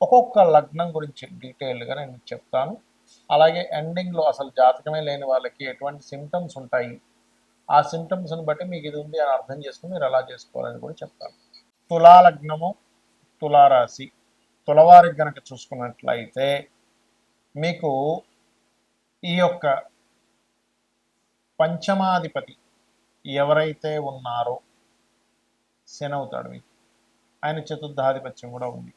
ఒక్కొక్క లగ్నం గురించి డీటెయిల్డ్గా నేను మీకు చెప్తాను. అలాగే ఎండింగ్లో అసలు జాతకమే లేని వాళ్ళకి ఎటువంటి సిమ్టమ్స్ ఉంటాయి? ఆ సిమ్టమ్స్ని బట్టి మీకు ఇది ఉంది అని అర్థం చేసుకుని మీరు ఎలా చేసుకోవాలని కూడా చెప్తాను. తులా లగ్నము తులారాశి. తులవారికి కనుక చూసుకున్నట్లయితే మీకు ఈ యొక్క పంచమాధిపతి ఎవరైతే ఉన్నారో శనవుతాడు మీకు. ఆయన చతుర్థాధిపత్యం కూడా ఉంది.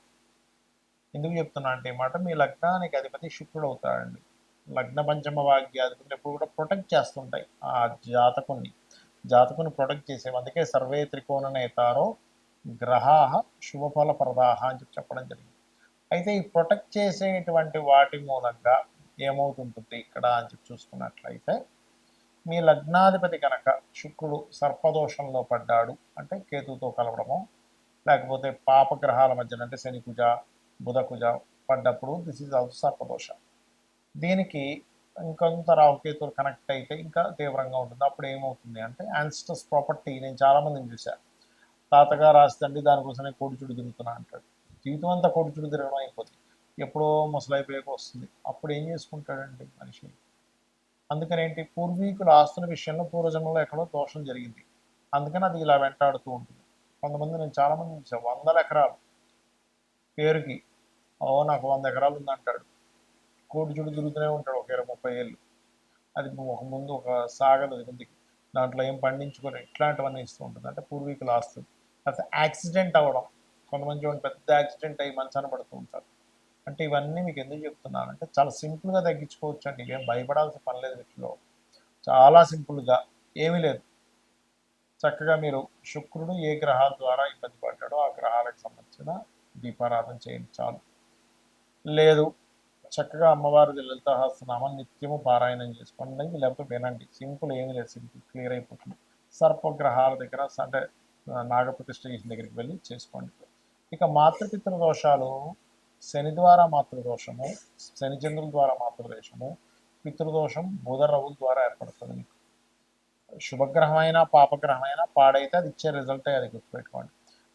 ఎందుకు చెప్తున్నా అంటే మాట మీ లగ్నానికి అధిపతి శుక్రుడు అవుతాడండి. లగ్న పంచమ భాగ్యాధిపతులు ఎప్పుడు కూడా ప్రొటెక్ట్ చేస్తుంటాయి ఆ జాతకుని జాతకుని ప్రొటెక్ట్ చేసే అందుకే సర్వే త్రికోణ నేతారో గ్రహాహ శుభఫల ప్రదాహ అని చెప్పి చెప్పడం జరిగింది. అయితే ఈ ప్రొటెక్ట్ చేసేటువంటి వాటి మూలంగా ఏమవుతుంటుంది ఇక్కడ అని చెప్పి చూసుకున్నట్లయితే మీ లగ్నాధిపతి కనుక శుక్రుడు సర్పదోషంలో పడ్డాడు అంటే కేతుతో కలవడము లేకపోతే పాపగ్రహాల మధ్యన అంటే శని కుజ బుధకుజ పడ్డప్పుడు దిస్ ఈజ్ ఆల్సో సర్పదోష. దీనికి ఇంకొంత రాహుకేతులు కనెక్ట్ అయితే ఇంకా తీవ్రంగా ఉంటుంది. అప్పుడు ఏమవుతుంది అంటే యాన్స్టస్ ప్రాపర్టీ నేను చాలామందిని చూశాను తాతగా రాస్తుంటే దానికోసమే కోడిచుడు తిరుగుతున్నా అంటాడు. జీవితం అంతా కోడిచుడు తిరగడం అయిపోతుంది. ఎప్పుడో ముసలైపోయాక వస్తుంది. అప్పుడు ఏం చేసుకుంటాడండి మనిషి? అందుకని ఏంటి? పూర్వీకుల ఆస్తుల విషయంలో పూర్వజన్మలో ఎక్కడో దోషం జరిగింది. అందుకని అది ఇలా వెంటాడుతూ ఉంటుంది. కొంతమంది నేను చాలామంది చూసాను వందల ఎకరాలు. పేరుకి ఓ నాకు వంద ఎకరాలు ఉందంటాడు. కోటి చుడు తిరుగుతూనే ఉంటాడు ఒక ఇరవై ముప్పై ఏళ్ళు. అది ఒక ముందు ఒక సాగదు ముందుకి దాంట్లో ఏం పండించుకొని ఇట్లాంటివన్నీ ఇస్తూ ఉంటుంది. అంటే పూర్వీకుల ఆస్తులు. లేకపోతే యాక్సిడెంట్ అవ్వడం. కొంతమంది చూడండి పెద్ద యాక్సిడెంట్ అయ్యి మంచాన పడుతూ ఉంటారు. అంటే ఇవన్నీ మీకు ఎందుకు చెప్తున్నాను అంటే చాలా సింపుల్గా తగ్గించుకోవచ్చు అండి ఇవేం భయపడాల్సిన పని లేదు వీటిలో. చాలా సింపుల్గా. ఏమీ లేదు. చక్కగా మీరు శుక్రుడు ఏ గ్రహాల ద్వారా ఇబ్బంది పడ్డాడో ఆ గ్రహాలకు సంబంధించిన దీపారాధన చేయండి చాలు. లేదు. చక్కగా అమ్మవారి లలితహాసనామం నిత్యము పారాయణం చేసుకోండి. లేకపోతే వినండి. సింపుల్ ఏమీ లేదు. సింపుల్ క్లియర్ అయిపోతుంది. సర్పగ్రహాల దగ్గర అంటే నాగప్రతిష్ఠ చేసిన దగ్గరికి వెళ్ళి చేసుకోండి. ఇక మాతృపితృ దోషాలు శని ద్వారా మాతృదోషము శని చంద్రుల ద్వారా మాతృదోషము పితృదోషం బుధ రవుల ద్వారా ఏర్పడుతుంది. మీకు శుభగ్రహమైన పాపగ్రహమైన పాడైతే అది ఇచ్చే రిజల్టే అది గుర్తుపెట్టుకోండి.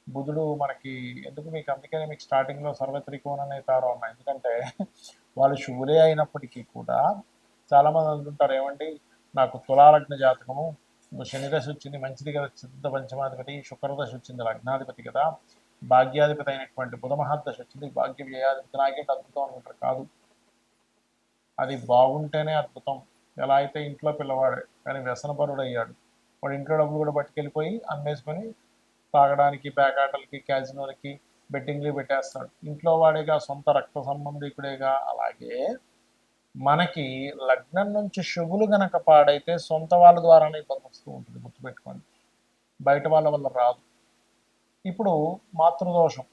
బుధుడు మనకి ఎందుకు మీకు అందుకనే మీకు స్టార్టింగ్లో సర్వత్రికోణ నేతారో ఉన్నాయి ఎందుకంటే వాళ్ళు శుభులే అయినప్పటికీ కూడా చాలామంది అనుకుంటారు ఏమండి నాకు తులాలగ్న జాతకము శనిదశ వచ్చింది మంచిది కదా చిత్త పంచమాధిపతి శుక్రదశ వచ్చింది లగ్నాధిపతి కదా భాగ్యాధిపతి అయినటువంటి బుధమహాదశ వచ్చింది భాగ్య వ్యయాధిపతి నాకేంటి అద్భుతం అనుకుంటారు. కాదు. అది బాగుంటేనే అద్భుతం. ఎలా అయితే ఇంట్లో పిల్లవాడే కానీ వ్యసనపరుడు అయ్యాడు వాడు ఇంట్లో డబ్బులు కూడా పట్టుకెళ్ళిపోయి అమ్మేసుకొని తాగడానికి పేకాటలకి క్యాజినోలకి బెట్టింగ్లు పెట్టేస్తాడు. ఇంట్లో వాడేగా సొంత రక్త సంబంధికుడేగా అలాగే మనకి లగ్నం నుంచి శుభులు గనక పాడైతే సొంత వాళ్ళ ద్వారానే ఇబ్బంది వస్తూ ఉంటుంది గుర్తుపెట్టుకోండి. బయట వాళ్ళ వల్ల రాదు. ఇప్పుడు మాతృదోషం.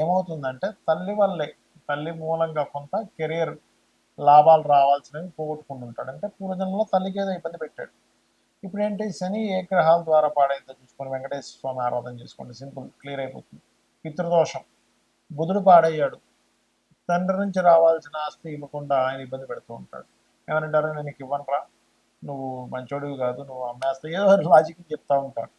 ఏమవుతుందంటే తల్లి వల్లే తల్లి మూలంగా కొంత కెరియర్ లాభాలు రావాల్సినవి పోగొట్టుకుంటుంటాడు. అంటే పూర్వజన్మలో తల్లికి ఏదో ఇబ్బంది పెట్టాడు. ఇప్పుడు ఏంటి శని ఏ గ్రహాల ద్వారా పాడైతే చూసుకొని వెంకటేశ్వర స్వామి ఆరాధన చేసుకోండి. సింపుల్ క్లియర్ అయిపోతుంది. పితృదోషం. బుధుడు పాడయ్యాడు. తండ్రి నుంచి రావాల్సిన ఆస్తి ఇవ్వకుండా ఆయన ఇబ్బంది పెడుతూ ఉంటాడు. ఏమనంటారు? నేను నీకు ఇవ్వనురా నువ్వు మంచోడివి కాదు. నువ్వు అమ్మేస్తా. ఏదో లాజిక్ చెప్తా ఉంటాడు.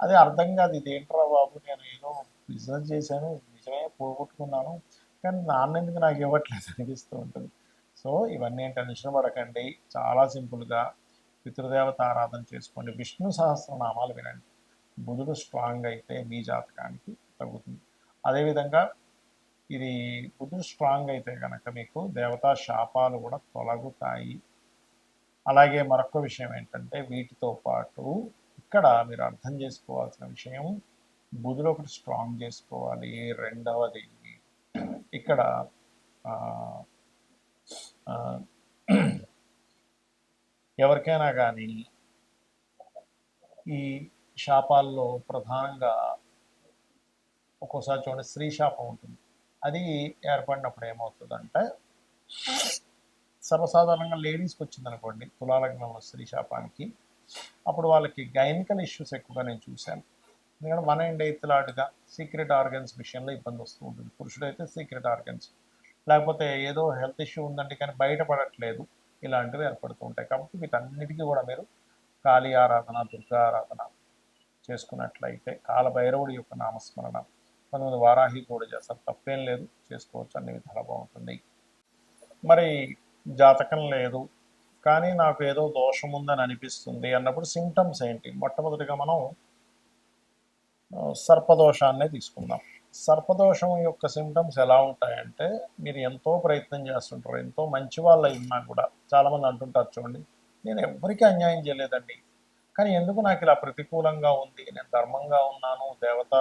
అది అర్థం కాదు. ఇది ఏంట్రా బాబు? నేను ఏదో బిజినెస్ చేశాను. నిజమే పోగొట్టుకున్నాను. కానీ నాన్న ఎందుకు నాకు ఇవ్వట్లేదు? అనిపిస్తూ ఉంటుంది. సో ఇవన్నీ టెన్షన్ పడకండి. చాలా సింపుల్గా పితృదేవత ఆరాధన చేసుకోండి విష్ణు సహస్రనామాలు వినండి. బుధుడు స్ట్రాంగ్ అయితే మీ జాతకానికి తగ్గుతుంది అదేవిధంగా ఇది బుధుడు స్ట్రాంగ్ అయితే కనుక మీకు దేవతా శాపాలు కూడా తొలగుతాయి. అలాగే మరొక విషయం ఏంటంటే వీటితో పాటు ఇక్కడ మీరు అర్థం చేసుకోవాల్సిన విషయం బుధుడు ఒకటి స్ట్రాంగ్ చేసుకోవాలి. రెండవది ఇక్కడ ఎవరికైనా కానీ ఈ శాపాల్లో ప్రధానంగా ఒక్కోసారి చూడండి స్త్రీ శాపం ఉంటుంది. అది ఏర్పడినప్పుడు ఏమవుతుందంటే? సర్వసాధారణంగా లేడీస్కి వచ్చింది అనుకోండి తులాలగ్నంలో స్త్రీ శాపానికి. అప్పుడు వాళ్ళకి గైనికల్ ఇష్యూస్ ఎక్కువగా నేను చూశాను. ఎందుకంటే వన్ అండ్ ఎయిత్ లాటుగా సీక్రెట్ ఆర్గన్స్ విషయంలో ఇబ్బంది వస్తూ ఉంటుంది. పురుషుడైతే సీక్రెట్ ఆర్గన్స్. లేకపోతే ఏదో హెల్త్ ఇష్యూ ఉందంటే కానీ బయటపడట్లేదు. ఇలాంటివి ఏర్పడుతూ ఉంటాయి. కాబట్టి వీటన్నిటికీ కూడా మీరు కాళీ ఆరాధన దుర్గా ఆరాధన చేసుకున్నట్లయితే కాలభైరవుడి యొక్క నామస్మరణ కొంతమంది వారాహి కూడా చేస్తారు. తప్పేం లేదు చేసుకోవచ్చు అన్ని విధాలు బాగుంటుంది. మరి జాతకం లేదు కానీ నాకు ఏదో దోషం ఉందని అనిపిస్తుంది అన్నప్పుడు సింటమ్స్ ఏంటి? మొట్టమొదటిగా మనం సర్పదోషాన్నే తీసుకుందాం. సర్పదోషం యొక్క సిమ్టమ్స్ ఎలా ఉంటాయంటే మీరు ఎంతో ప్రయత్నం చేస్తుంటారు ఎంతో మంచి వాళ్ళు ఉన్నా కూడా. చాలామంది అంటుంటారు చూడండి నేను ఎవరికీ అన్యాయం చేయలేదండి. కానీ ఎందుకు నాకు ఇలా ప్రతికూలంగా ఉంది? నేను ధర్మంగా ఉన్నాను దేవత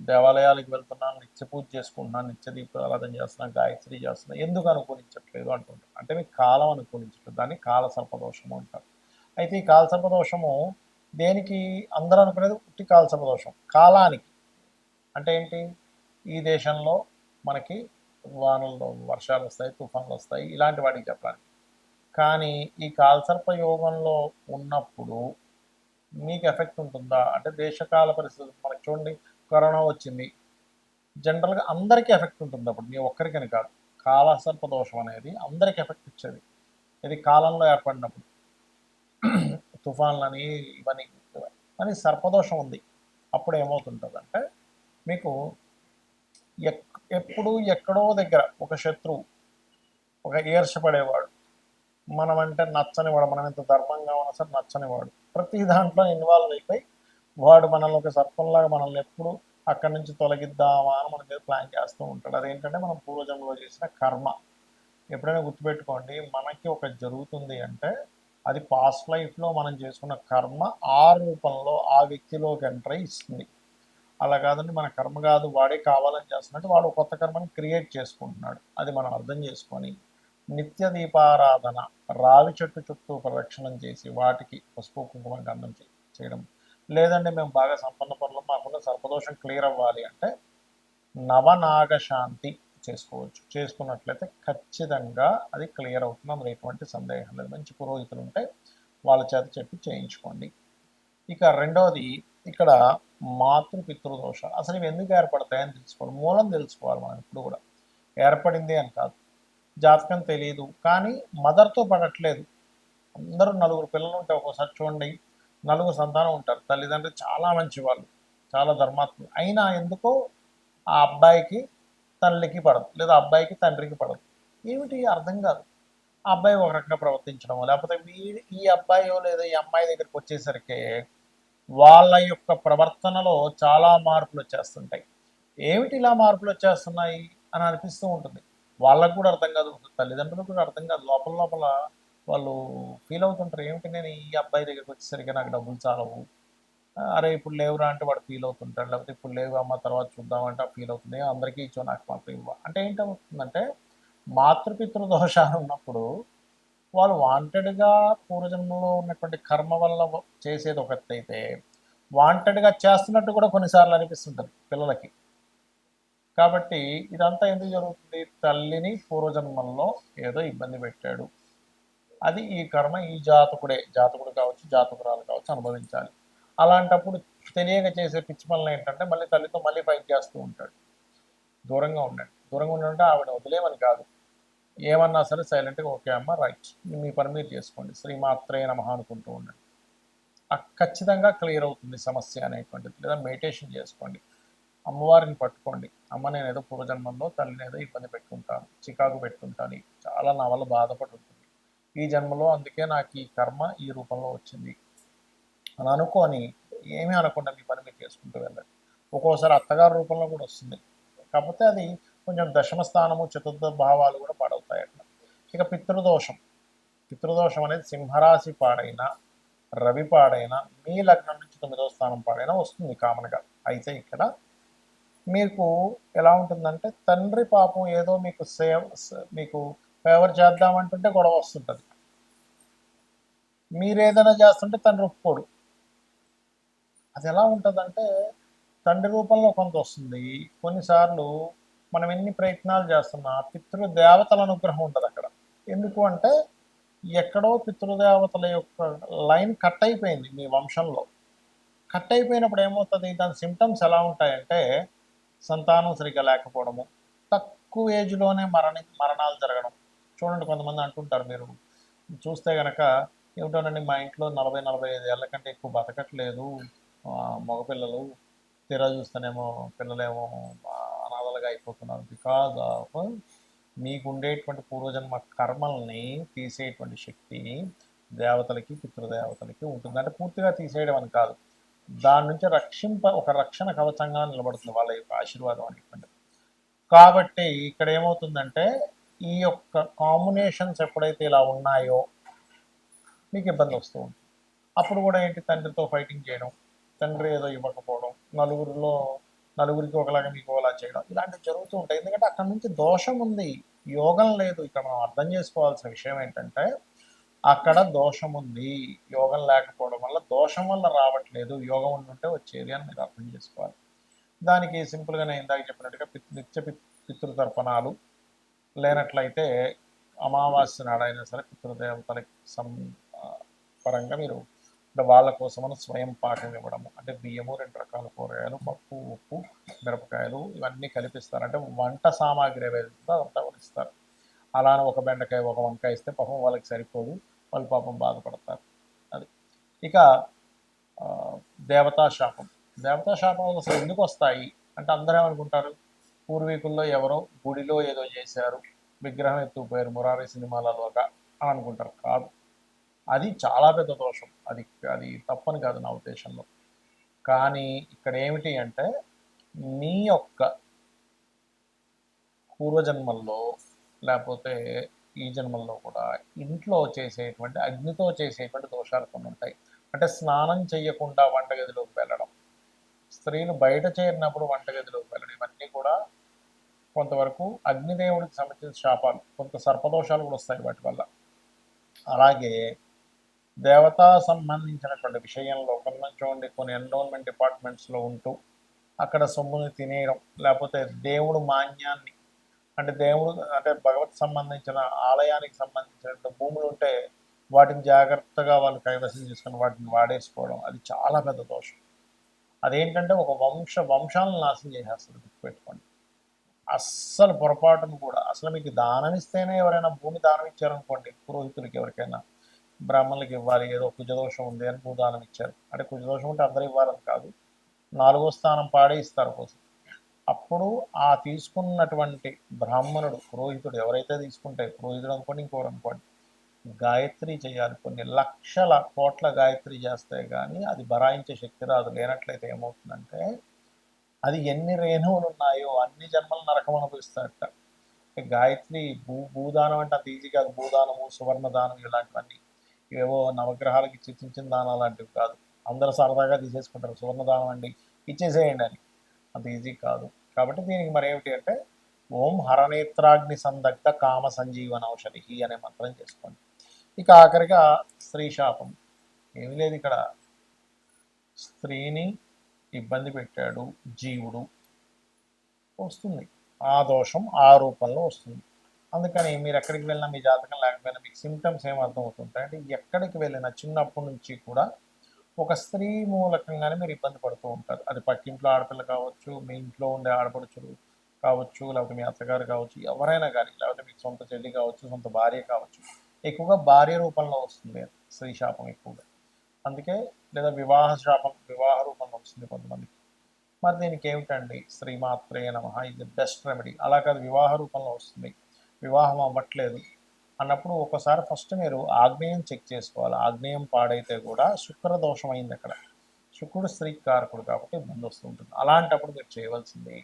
దేవాలయాలకు వెళ్తున్నాను నిత్య పూజ చేసుకుంటున్నాను నిత్య దీపారాధన చేస్తున్నాను గాయత్రి చేస్తున్నాను. ఎందుకు అనుకూలించట్లేదు? అంటుంటారు. అంటే మీకు కాలం అనుకూలించట్లేదు. దాన్ని కాల సర్పదోషము అంటారు. అయితే ఈ కాల సర్పదోషము దేనికి? అందరూ అనుకునేది పుట్టి కాల సర్పదోషం. కాలానికి. అంటే ఏంటి? ఈ దేశంలో మనకి వానలు వర్షాలు వస్తాయి తుఫాన్లు వస్తాయి ఇలాంటి వాటికి చెప్పాలి. కానీ ఈ కాల్సర్ప యోగంలో ఉన్నప్పుడు మీకు ఎఫెక్ట్ ఉంటుందా? అంటే దేశకాల పరిస్థితులు మనకు చూడండి కరోనా వచ్చింది. జనరల్గా అందరికీ ఎఫెక్ట్ ఉంటుంది అప్పుడు మీ ఒక్కరికని కాదు. కాలసర్ప దోషం అనేది అందరికీ ఎఫెక్ట్ ఇచ్చేది. ఇది కాలంలో ఏర్పడినప్పుడు. తుఫాన్లని ఇవన్నీ కానీ సర్పదోషం ఉంది. అప్పుడు ఏమవుతుంటుందంటే మీకు ఎక్ ఎప్పుడు ఎక్కడో దగ్గర ఒక శత్రువు ఒక ఈర్షపడేవాడు మనం అంటే నచ్చనివాడు మనం ఎంత ధర్మంగా ఉన్నా సరే నచ్చనివాడు. ప్రతి దాంట్లో ఇన్వాల్వ్ అయిపోయి వాడు మనల్ని ఒక సర్పంలాగా మనల్ని ఎప్పుడు అక్కడి నుంచి తొలగిద్దామా అని మన మీద ప్లాన్ చేస్తూ ఉంటాడు. అదేంటంటే మనం పూర్వజంలో చేసిన కర్మ. ఎప్పుడైనా గుర్తుపెట్టుకోండి మనకి ఒక జరుగుతుంది అంటే అది పాస్ట్ లైఫ్లో మనం చేసుకున్న కర్మ ఆ రూపంలో ఆ వ్యక్తిలోకి ఎంటర్ ఇస్తుంది. అలా కాదండి మన కర్మ కాదు వాడే కావాలని చేస్తున్నట్టు వాడు కొత్త కర్మని క్రియేట్ చేసుకుంటున్నాడు. అది మనం అర్థం చేసుకొని నిత్య దీపారాధన రావి చెట్టు చుట్టూ ప్రదక్షిణం చేసి వాటికి పసుపు కుంకుమ గంధం చేయడం. లేదంటే మేము బాగా సంపన్న పనులు మాకున్న సర్పదోషం క్లియర్ అవ్వాలి అంటే నవనాగ శాంతి చేసుకోవచ్చు. చేసుకున్నట్లయితే ఖచ్చితంగా అది క్లియర్ అవుతుంది. అందులో ఎటువంటి సందేహం లేదు. మంచి పురోహితులు ఉంటే వాళ్ళ చేత చెప్పి చేయించుకోండి. ఇక రెండవది ఇక్కడ మాతృపితృదోష అసలు ఇవి ఎందుకు ఏర్పడతాయని తెలుసుకోవాలి. మూలం తెలుసుకోవాలి మనం ఇప్పుడు కూడా. ఏర్పడింది అని కాదు. జాతకం తెలియదు కానీ మదర్తో పడట్లేదు. అందరూ నలుగురు పిల్లలు ఉంటే ఒకసారి చూడండి. నలుగురు సంతానం ఉంటారు. తల్లిదండ్రులు చాలా మంచి వాళ్ళు చాలా ధర్మాత్ములు. అయినా ఎందుకో ఆ అబ్బాయికి తల్లికి పడదు. లేదా అబ్బాయికి తండ్రికి పడదు. ఏమిటి? అర్థం కాదు. ఆ అబ్బాయి ఒక రకంగా ప్రవర్తించడం లేకపోతే వీడి ఈ అబ్బాయో లేదా ఈ అమ్మాయి దగ్గరికి వచ్చేసరికి వాళ్ళ యొక్క ప్రవర్తనలో చాలా మార్పులు వచ్చేస్తుంటాయి. ఏమిటి ఇలా మార్పులు వచ్చేస్తున్నాయి అని అనిపిస్తూ ఉంటుంది. వాళ్ళకు కూడా అర్థం కాదు తల్లిదండ్రులకు కూడా అర్థం కాదు. లోపల లోపల వాళ్ళు ఫీల్ అవుతుంటారు. ఏమిటి నేను ఈ అబ్బాయి దగ్గరికి వచ్చేసరికి నాకు డబ్బులు చాలవు. అరే ఇప్పుడు లేవురా అంటే వాడు ఫీల్ అవుతుంటాడు. లేకపోతే ఇప్పుడు లేవు అమ్మ తర్వాత చూద్దామంటే ఫీల్ అవుతుంది. అందరికీ ఇచ్చో నాకు మాత్రం ఇవ్వ. అంటే ఏంటవుతుందంటే మాతృపితృ దోషాలు ఉన్నప్పుడు వాళ్ళు వాంటెడ్గా పూర్వజన్మలో ఉన్నటువంటి కర్మ వల్ల చేసేది ఒకటి అయితే వాంటెడ్గా చేస్తున్నట్టు కూడా కొన్నిసార్లు అనిపిస్తుంటుంది పిల్లలకి. కాబట్టి ఇదంతా ఎందుకు జరుగుతుంది? తల్లిని పూర్వజన్మల్లో ఏదో ఇబ్బంది పెట్టాడు. అది ఈ కర్మ ఈ జాతకుడే జాతకుడు కావచ్చు జాతకురాలు కావచ్చు అనుభవించాలి. అలాంటప్పుడు తెలియక చేసే పిచ్చి పనులు ఏంటంటే మళ్ళీ తల్లితో మళ్ళీ ఫైట్ చేస్తూ ఉంటాడు. దూరంగా ఉండండి. దూరంగా ఉండంటే ఆవిడ వదిలేమని కాదు. ఏమన్నా సరే సైలెంట్గా ఓకే అమ్మ రైట్ మీ పని మీరు చేసుకోండి. శ్రీమాత్రే నమ అనుకుంటూ ఉండండి. ఖచ్చితంగా క్లియర్ అవుతుంది సమస్య అనేటువంటిది. లేదా మెడిటేషన్ చేసుకోండి. అమ్మవారిని పట్టుకోండి. అమ్మ నేను ఏదో పూర్వజన్మంలో తల్లిని ఏదో ఇబ్బంది పెట్టుకుంటాను చికాకు పెట్టుకుంటాను చాలా నా వల్ల బాధపడి ఉంటుంది. ఈ జన్మలో అందుకే నాకు ఈ కర్మ ఈ రూపంలో వచ్చింది అని అనుకొని ఏమీ అనకుండా మీ పని మీరు చేసుకుంటూ వెళ్ళండి. ఒక్కోసారి అత్తగారి రూపంలో కూడా వస్తుంది. కాకపోతే అది కొంచెం దశమ స్థానము చతుర్థ భావాలు కూడా పాడవుతాయి అట్లా ఇక పితృదోషం. పితృదోషం అనేది సింహరాశి పాడైనా రవి పాడైనా మీ లగ్నం నుంచి తొమ్మిదవ స్థానం పాడైనా వస్తుంది కామన్గా. అయితే ఇక్కడ మీకు ఎలా ఉంటుందంటే తండ్రి పాపం ఏదో మీకు సేవ్ మీకు ఫేవర్ చేద్దామంటుంటే గొడవ వస్తుంటుంది. మీరు ఏదైనా చేస్తుంటే తండ్రి ఒప్పుకోడు. అది ఎలా ఉంటుందంటే తండ్రి రూపంలో కొంత వస్తుంది. కొన్నిసార్లు మనం ఎన్ని ప్రయత్నాలు చేస్తున్నా పితృదేవతల అనుగ్రహం ఉంటుంది అక్కడ. ఎందుకు అంటే ఎక్కడో పితృదేవతల యొక్క లైన్ కట్ అయిపోయింది మీ వంశంలో. కట్ అయిపోయినప్పుడు ఏమవుతుంది? దాని సిమ్టమ్స్ ఎలా ఉంటాయంటే సంతానం సరిగ్గా లేకపోవడము తక్కువ ఏజ్లోనే మరణ మరణాలు జరగడం. చూడండి కొంతమంది అంటుంటారు మీరు. చూస్తే కనుక ఏమిటోనండి మా ఇంట్లో నలభై నలభై ఐదు ఏళ్ళ కంటే ఎక్కువ బతకట్లేదు. మగపిల్లలు తీరా చూస్తేనేమో పిల్లలేమో ఆ, అయిపోతున్నారు. బికాజ్ ఆఫ్ uh, మీకు ఉండేటువంటి పూర్వజన్మ కర్మల్ని తీసేటువంటి శక్తి దేవతలకి పితృదేవతలకి ఉంటుంది. అంటే పూర్తిగా తీసేయడం అని కాదు. దాని నుంచి రక్షింప ఒక రక్షణ కవచంగా నిలబడుతుంది వాళ్ళ యొక్క ఆశీర్వాదం అనేటువంటిది. కాబట్టి ఇక్కడ ఏమవుతుందంటే ఈ యొక్క కాంబినేషన్స్ ఎప్పుడైతే ఇలా ఉన్నాయో మీకు ఇబ్బంది వస్తూ ఉంటుంది. అప్పుడు కూడా ఏంటి? తండ్రితో ఫైటింగ్ చేయడం తండ్రి ఏదో ఇవ్వకపోవడం నలుగురిలో నలుగురికి ఒకలాగా మీకు ఒకలా చేయడం ఇలాంటివి జరుగుతూ ఉంటాయి. ఎందుకంటే అక్కడ నుంచి దోషం ఉంది. యోగం లేదు. ఇక్కడ మనం అర్థం చేసుకోవాల్సిన విషయం ఏంటంటే అక్కడ దోషం ఉంది. యోగం లేకపోవడం వల్ల దోషం వల్ల రావట్లేదు. యోగం ఉండుంటే వచ్చేది అని మీరు అర్థం చేసుకోవాలి. దానికి సింపుల్గా నేను ఇందాక చెప్పినట్టుగా పిత్ నిత్య పిత్ పితృతర్పణాలు లేనట్లయితే అమావాస్య నాడైనా సరే పితృదేవతలకి సం పరంగా మీరు అంటే వాళ్ళ కోసమని స్వయం పాకం ఇవ్వడము. అంటే బియ్యము రెండు రకాల కూరగాయలు పప్పు ఉప్పు మిరపకాయలు ఇవన్నీ కలిపిస్తారు. అంటే వంట సామాగ్రి ఏదైతే అదంతా కూడా ఇస్తారు. అలానే ఒక బెండకాయ ఒక వంకాయ ఇస్తే పాపం వాళ్ళకి సరిపోదు. వాళ్ళు పాపం బాధపడతారు. అది. ఇక దేవతా శాపం. దేవతా శాపాలు అసలు ఎందుకు వస్తాయి? అంటే అందరూ ఏమనుకుంటారు? పూర్వీకుల్లో ఎవరో గుడిలో ఏదో చేశారు విగ్రహం ఎత్తుకుపోయారు మురారి సినిమాలలోగా అని అనుకుంటారు. కాదు. అది చాలా పెద్ద దోషం. అది అది తప్పని కాదు నా ఉద్దేశంలో. కానీ ఇక్కడ ఏమిటి అంటే నీ యొక్క పూర్వజన్మల్లో లేకపోతే ఈ జన్మల్లో కూడా ఇంట్లో చేసేటువంటి అగ్నితో చేసేటువంటి దోషాలు కొన్ని ఉంటాయి. అంటే స్నానం చేయకుండా వంటగదిలోకి వెళ్ళడం స్త్రీలు బయట చేరినప్పుడు వంటగదిలోకి వెళ్ళడం ఇవన్నీ కూడా కొంతవరకు అగ్నిదేవుడికి సంబంధించిన శాపాలు కొంత సర్పదోషాలు కూడా వస్తాయి వాటి వల్ల. అలాగే దేవతా సంబంధించినటువంటి విషయంలో కొంతమంది చూడండి కొన్ని ఎన్రోల్మెంట్ డిపార్ట్మెంట్స్లో ఉంటూ అక్కడ సొమ్ముని తినేయడం లేకపోతే దేవుడు మాన్యాన్ని అంటే దేవుడు అంటే భగవత్ సంబంధించిన ఆలయానికి సంబంధించిన భూములు ఉంటే వాటిని జాగ్రత్తగా వాళ్ళు కైవసం చేసుకుని వాటిని వాడేసుకోవడం అది చాలా పెద్ద దోషం. అదేంటంటే ఒక వంశ వంశాలను నాశనం చేసేస్తుంది గుర్తుపెట్టుకోండి. అస్సలు పొరపాటును కూడా అసలు మీకు దానం ఇస్తేనే ఎవరైనా భూమి దానం ఇచ్చారనుకోండి పురోహితులకి ఎవరికైనా బ్రాహ్మణులకు ఇవ్వాలి ఏదో కుజదోషం ఉంది అని భూదానం ఇచ్చారు. అంటే కుజదోషం ఉంటే అందరూ ఇవ్వాలని కాదు. నాలుగో స్థానం పాడే ఇస్తారు కోసం. అప్పుడు ఆ తీసుకున్నటువంటి బ్రాహ్మణుడు పురోహితుడు ఎవరైతే తీసుకుంటే పురోహితుడు అనుకోండి ఇంకోరు అనుకోండి గాయత్రి చేయాలి. కొన్ని లక్షల కోట్ల గాయత్రి చేస్తే కానీ అది బరాయించే శక్తి రాదు. లేనట్లయితే ఏమవుతుందంటే అది ఎన్ని రేణువులు ఉన్నాయో అన్ని జన్మలు నరకం అనుభవిస్తాడట గాయత్రి భూ భూదానం అంటే అంత ఈజీ కాదు. భూదానము సువర్ణదానం ఇలాంటివన్నీ. ఏవో నవగ్రహాలకి చిన్న చిన్న దానాలు లాంటివి కాదు. అందరూ సరదాగా తీసేసుకుంటారు. సువర్ణదానం అండి ఇచ్చేసేయండి అని. అంత ఈజీ కాదు. కాబట్టి దీనికి మరి ఏమిటి అంటే ఓం హరనేత్రాగ్ని సందగ్ధ కామ సంజీవన ఔషధి అనే మంత్రం చేసుకోండి. ఇక ఆఖరిగా స్త్రీ శాపం. ఏమి లేదు ఇక్కడ. స్త్రీని ఇబ్బంది పెట్టాడు జీవుడు. వస్తుంది. ఆ దోషం ఆ రూపంలో వస్తుంది. అందుకని మీరు ఎక్కడికి వెళ్ళినా మీ జాతకం లేకపోయినా మీకు సిమ్టమ్స్ ఏం అర్థమవుతుంటాయి? అంటే ఎక్కడికి వెళ్ళినా చిన్నప్పటి నుంచి కూడా ఒక స్త్రీ మూలకంగానే మీరు ఇబ్బంది పడుతూ ఉంటారు. అది పక్కింట్లో ఆడపిల్ల కావచ్చు మీ ఇంట్లో ఉండే ఆడపడుచులు కావచ్చు లేకపోతే మీ అత్తగారు కావచ్చు ఎవరైనా కానీ లేకపోతే మీకు సొంత చెల్లి కావచ్చు సొంత భార్య కావచ్చు ఎక్కువగా భార్య రూపంలో వస్తుంది స్త్రీ శాపం ఎక్కువగా. అందుకే లేదా వివాహ శాపం వివాహ రూపంలో వస్తుంది కొంతమందికి. మరి దీనికి ఏమిటండి? శ్రీమాత్రే నమ ఇది బెస్ట్ రెమెడీ అలా కాదు వివాహ రూపంలో వస్తుంది. వివాహం అవ్వట్లేదు. అన్నప్పుడు ఒకసారి ఫస్ట్ మీరు ఆగ్నేయం చెక్ చేసుకోవాలి. ఆగ్నేయం పాడైతే కూడా శుక్ర దోషం అయింది అక్కడ. శుక్రుడు స్త్రీ కారకుడు కాబట్టి ఇబ్బంది వస్తుంటుంది అలాంటప్పుడు మీరు చేయవలసింది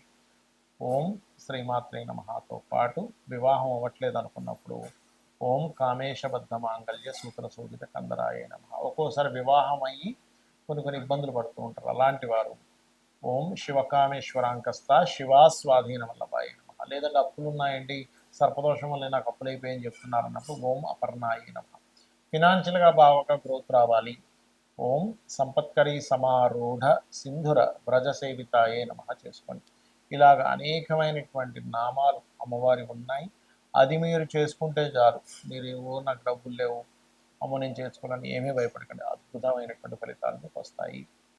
ఓం శ్రీమాత్రే నమహతో పాటు వివాహం అవ్వట్లేదు అనుకున్నప్పుడు ఓం కామేశబద్ధ మాంగళ్య సూత్ర సూచిత కందరాయ నమ. ఒక్కోసారి వివాహం అయ్యి కొన్ని కొన్ని ఇబ్బందులు పడుతూ ఉంటారు. అలాంటి వారు ఓం శివకామేశ్వరాంకస్త శివాస్వాధీన వల్లభాయ నమ. లేదంటే అప్పులు ఉన్నాయండి సర్పదోషం వల్ల నాకు అప్పులు చెప్తున్నారు అన్నప్పుడు ఓం అపర్ణాయి నమ. ఫినాన్షియల్గా బాగా గ్రోత్ రావాలి. ఓం సంపత్కరి సమారూఢ సింధుర వ్రజసేవితాయే నమ చేసుకోండి. ఇలాగ అనేకమైనటువంటి నామాలు అమ్మవారి ఉన్నాయి. అది మీరు చేసుకుంటే చాలు. మీరు ఏవో నాకు డబ్బులు లేవు. అమ్మ నేను చేసుకోవాలని ఏమీ భయపడకండి. అద్భుతమైనటువంటి ఫలితాలు మీకు వస్తాయి.